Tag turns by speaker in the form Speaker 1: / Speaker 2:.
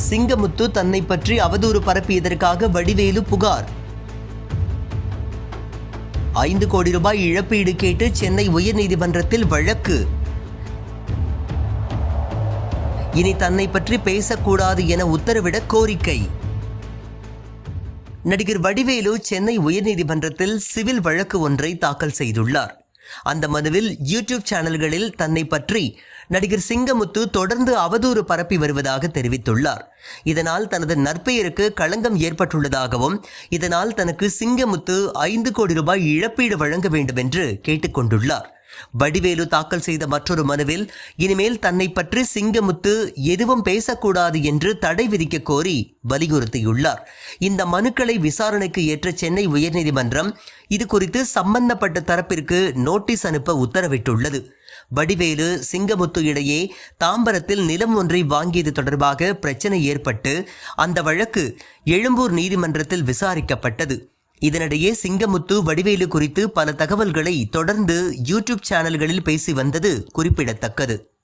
Speaker 1: சிங்கமுத்து தன்னை பற்றி அவதூறு பரப்பியதற்காக வடிவேலு புகார். ஐந்து கோடி ரூபாய் இழப்பீடு கேட்டு சென்னை உயர்நீதிமன்றத்தில் வழக்கு. இனி தன்னை பற்றி பேசக்கூடாது என உத்தரவிட கோரிக்கை. நடிகர் வடிவேலு சென்னை உயர்நீதிமன்றத்தில் சிவில் வழக்கு ஒன்றை தாக்கல் செய்துள்ளார். அந்த மனுவில் யூடியூப் சேனல்களில் தன்னை பற்றி நடிகர் சிங்கமுத்து தொடர்ந்து அவதூறு பரப்பி வருவதாக தெரிவித்துள்ளார். இதனால் தனது நற்பெயருக்கு களங்கம் ஏற்பட்டுள்ளதாகவும் இதனால் தனக்கு சிங்கமுத்து ஐந்து கோடி ரூபாய் இழப்பீடு வழங்க வேண்டும் என்று கேட்டுக்கொண்டுள்ளார். வடிவேலு தாக்கல் செய்த மற்றொரு மனுவில் இனிமேல் தன்னை பற்றி சிங்கமுத்து எதுவும் பேசக்கூடாது என்று தடை விதிக்க கோரி வலியுறுத்தியுள்ளார். இந்த மனுக்களை விசாரணைக்கு ஏற்ற சென்னை உயர்நீதிமன்றம் இது குறித்து சம்பந்தப்பட்ட தரப்பிற்கு நோட்டீஸ் அனுப்ப உத்தரவிட்டுள்ளது. வடிவேலு சிங்கமுத்து இடையே தாம்பரத்தில் நிலம் ஒன்றை வாங்கியது தொடர்பாக பிரச்சனை ஏற்பட்டு அந்த வழக்கு எழும்பூர் நீதிமன்றத்தில் விசாரிக்கப்பட்டது. இதனிடையே சிங்கமுத்து வடிவேலு குறித்து பல தகவல்களை தொடர்ந்து யூடியூப் சேனல்களில் பேசி வந்தது குறிப்பிடத்தக்கது.